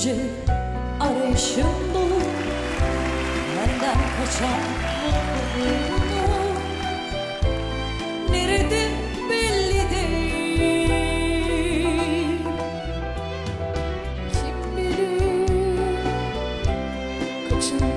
düşünce arayışım dolu. Benden kaçan mutluluğunu Nerede belli değil Kim bilir kaçın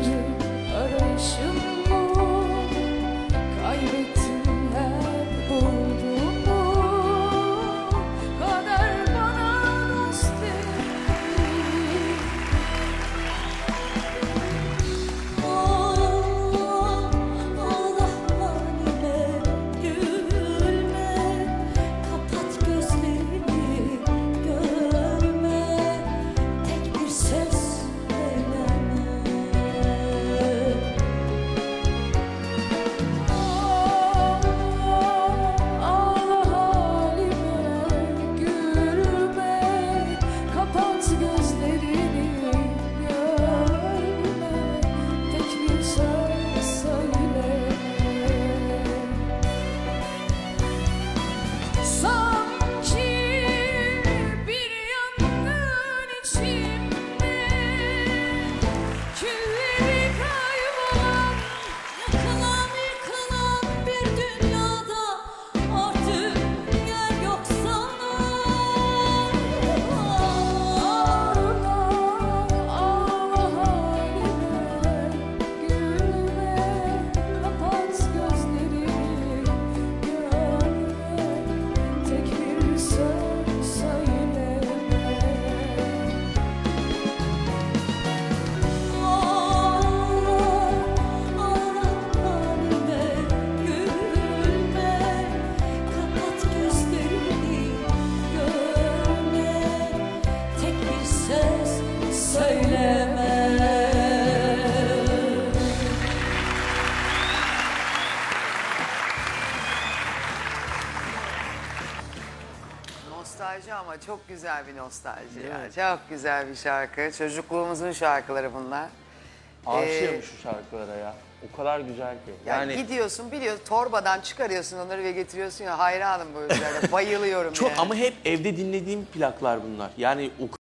Nostalji ama çok güzel bir nostalji ya. Çok güzel bir şarkı. Çocukluğumuzun şarkıları bunlar. Aşığım Ee, şu şarkılara ya. O kadar güzel ki. Yani, Yani, gidiyorsun biliyorsun torbadan çıkarıyorsun onları ve getiriyorsun ya hayranım bu yüzden. Bayılıyorum çok yani. ama hep evde dinlediğim plaklar bunlar. Yani o